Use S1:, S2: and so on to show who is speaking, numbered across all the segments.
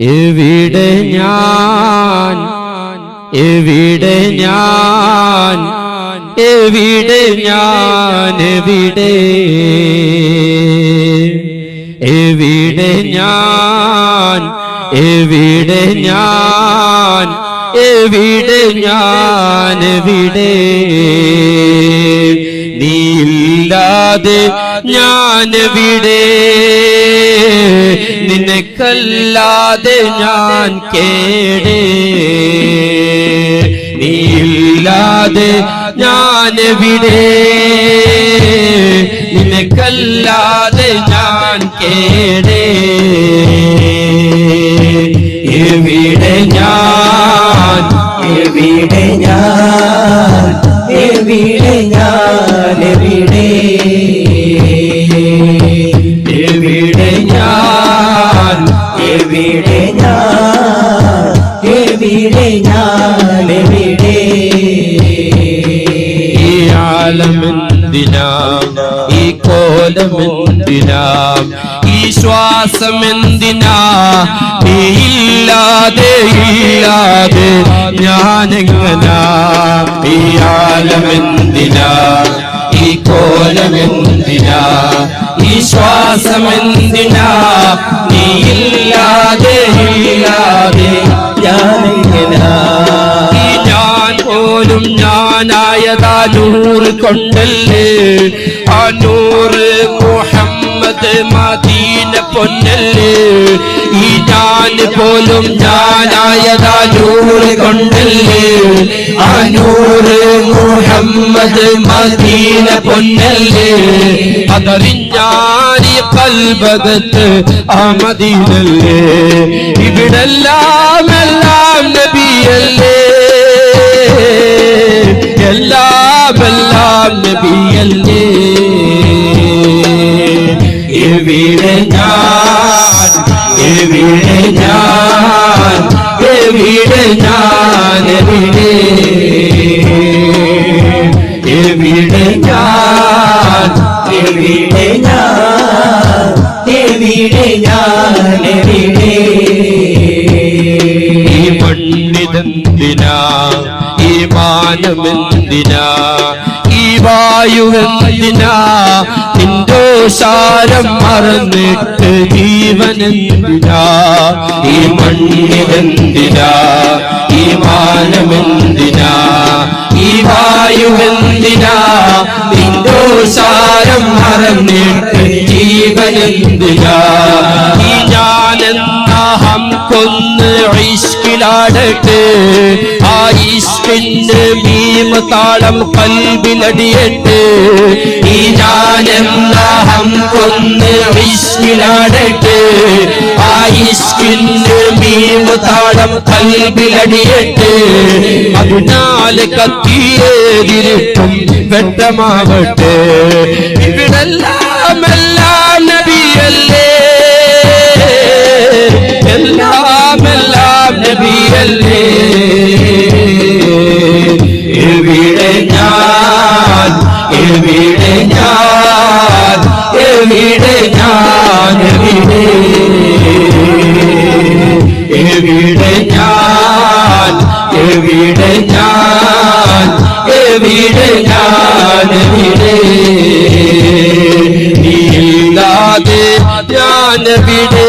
S1: എവിടെ ഞാൻ? എവിടെ ഞാൻ? എവിടെ ഞാൻ? എവിടെ? എവിടെ ഞാൻ? എവിടെ ഞാൻ? എവിടെ ഞാൻ? എവിടെ? ഞാൻ ഞാനെവിടെ നിനക്കല്ലാതെ ഞാൻ കേടേ. നീയില്ലാതെ ഞാനെവിടെ നിനക്കല്ലാതെ ഞാൻ കേടേ. എവിടെ ഞാൻ?
S2: എവിടെ ഞാൻ? എവിടെ ഞാൻ? എവിടെ
S1: എവിടെ ഞാൻ
S2: എവിടെ
S1: ഈ ആലമെന്തിനാ? ഈ കോലമെന്തിനാ? ഈ ശ്വാസമെന്തിനാ? ഇല്ലാതെ ഇല്ലാതെ ഞാനെങ്ങനാ? ഈ ആലമെന്തിനാ? ഈ കോലമെന്തിനാ? ഈ ശ്വാസമെന്തിനാ? നീ ഞാൻ പോലും ഞാനായതാ നൂറ് കൊണ്ടല്ലേ. ആ നൂറ് മുഹമ്മദ് മദീന പൊന്നല്ലേ ഈ ഞാൻ പോലും ഞാനായതാ നൂറ് കൊണ്ടല്ലേ. ആ നൂറ് മുഹമ്മദ് മദീന പൊന്നല്ലേ. അതറിഞ്ഞാരി കൽബകത്ത് ആ മദീനല്ലേ. ഇവിടെല്ലാം നബിയല്ലേ? എവിടെ ഞാൻ? എവിടെ ഞാൻ? എവിടെ ഞാൻ? എവിടെ? എവിടെ ഞാൻ?
S2: എവിടെ ഞാൻ? എവിടെ ഞാൻ? എവിടെ?
S1: ഈ മണ്ണിതെന്തിനാ? ഈ മാനമെന്തിനാ? വായുവെന്തിനാ നിന്റെ സാരം മറന്നിട്ട് ജീവനെന്തിനാ? ഈ മണ്ണിലെന്തിനാ? ഈ മാനമെന്തിനാ? ഈ വായുവെന്തിനാ? നിന്റെ സാരം മറന്നിട്ട് ജീവനെന്തിനാ? ഈ ഞാനെന്ന കൊന്ന് ഇഷ്കിലാടട്ടെ. ആ ഇഷ്കിന്റെ മീമ താളം കൽബിലടിയട്ടെ ഈ ജാനം ഹം കൊന്ന് ഇഷ്കിലാടട്ടെ ആ ഇഷ്കിന്റെ മീമ താളം കൽബിലടിയട്ടെ അതിനാൽ കത്തിയേതിരിട്ടും വെട്ടമാവട്ടെ ഇവിടെല്ലാം എല്ലാം നബിയല്ലേ? എല്ലാം എല്ലാം നബിയല്ലേ? എവിടെ ഞാൻ? എവിടെ ഞാൻ? എവിടെ? എവിടെ ഞാൻ? എവിടെ ഞാൻ? എവിടെ ഞാൻ? എവിടെ? നീലാതെ എവിടെ?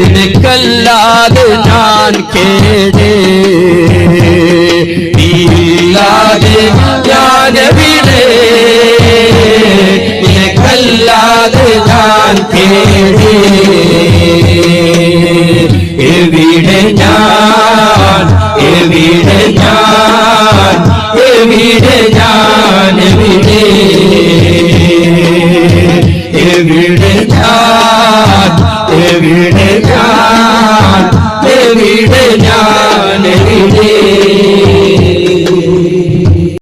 S1: നിനക്കല്ലാതെ ഞാൻ കേടേ? നീലാതെ ഞാനെവിടെ. നിനക്കല്ലാതെ ഞാൻ കേടേ. എവിടെ ഞാൻ? എവിടെ ഞാൻ? എവിടെ ഞാൻ? എവിടെ? എവിടെ ഞാൻ? എവിടെ ഞാൻ?